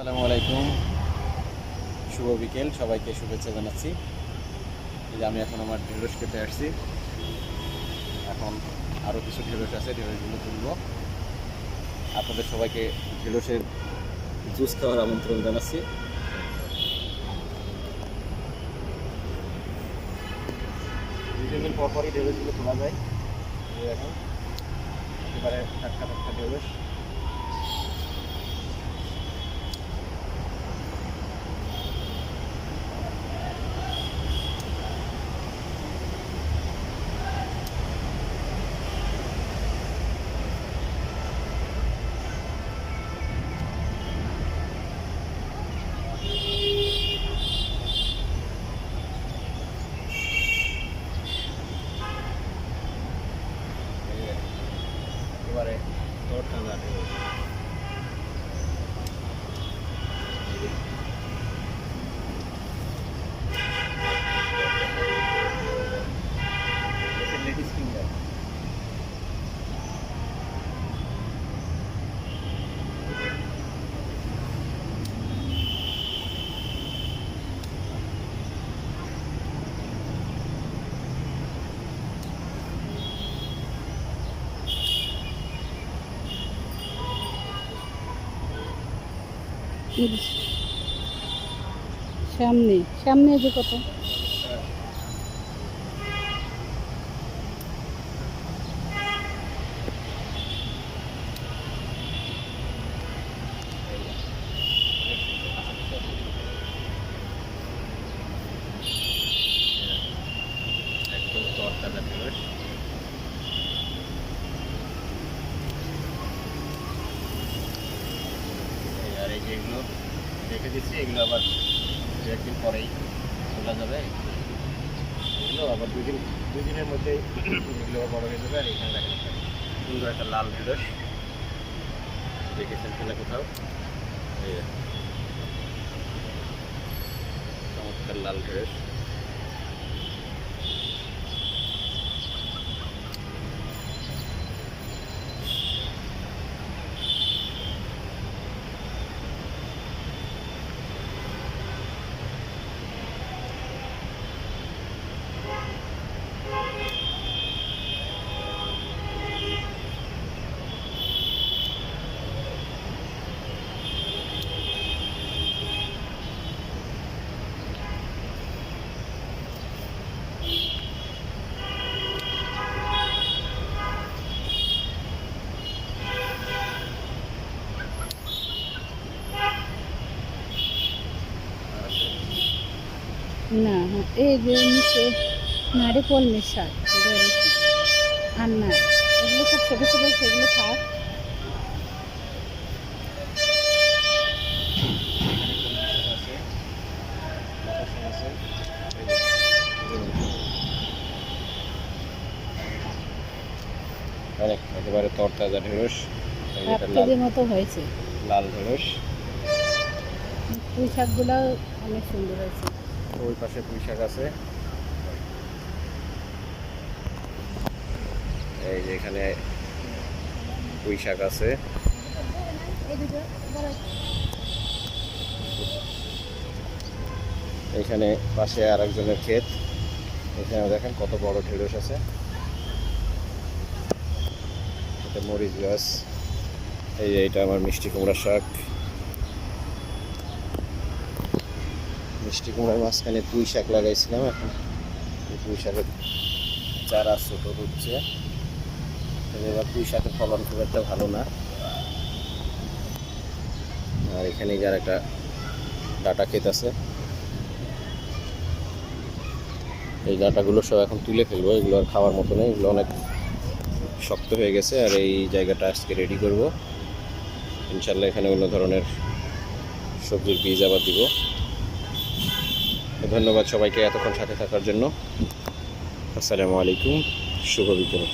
আসসালামু আলাইকুম। শুভ বিকেল, সবাইকে শুভেচ্ছা জানাচ্ছি। যে আমি এখন আমার ঢেঁড়স খেতে আসছি। এখন আরও কিছু ঢেঁড়স আছে, ঢেঁড়সগুলো তুলব। আপনাদের সবাইকে ঢেঁড়সের জুস খাওয়ার আমন্ত্রণ জানাচ্ছি। দুই তিন দিন পর পরই ঢেঁড়সগুলো তোলা যায়। এখন একেবারে টাটকা টাটকা ঢেঁড়স। একেবারে তোর ঠান্ডা ঢেঁড়স লেডিস সামনে সামনে যে কত? একদম তরতাজা এগুলো রেখে দিচ্ছি, এগুলো আবার দু একদিন পরেই তোলা যাবে। এগুলো আবার দুদিন দুদিনের মধ্যেই এগুলো বড় হয়ে যাবে আর এখানে দেখা সুন্দর একটা লাল ঢেঁড়স। দেখেছেন কিনা কোথাও। চমৎকার লাল ঢেঁড়স। না হ্যাঁ, এই যে নিচে নারে কলমের শাক আর না এগুলো সব ছোটো ছোটো সেগুলো থাক একেবারে তরতাজা ঢেঁড়স মতো হয়েছে। লাল ঢেঁড়স। পুঁই শাকগুলো অনেক সুন্দর হয়েছে। ওই পাশে পুঁই শাক আছে। এই যে এখানে পুঁই শাক আছে। এখানে পাশে আর একজনের ক্ষেত। এখানে দেখেন কত বড় ঢেঁড়স আছে। এটা মরিচ গাছ। এই যে এটা আমার মিষ্টি কুমড়া শাক। মিষ্টি কুমড়ার মাঝখানে পুঁই শাক লাগাইছিলাম এখন পুঁই শাকের চারা ছোট হচ্ছে। এবার পুঁই শাকের ফলন খুব একটা ভালো না। আর এখানে যার একটা ডাটা ক্ষেত আছে। এই ডাটাগুলো সব এখন তুলে ফেলব। এগুলো আর খাওয়ার মতো নেই। এগুলো অনেক শক্ত হয়ে গেছে আর এই জায়গাটা আজকে রেডি করব। ইনশাল্লাহ এখানে অন্য ধরনের সবজির বীজ আবার দিব। ধন্যবাদ সবাইকে এতক্ষণ সাথে থাকার জন্য। আসসালামু আলাইকুম শুভ বিকেল।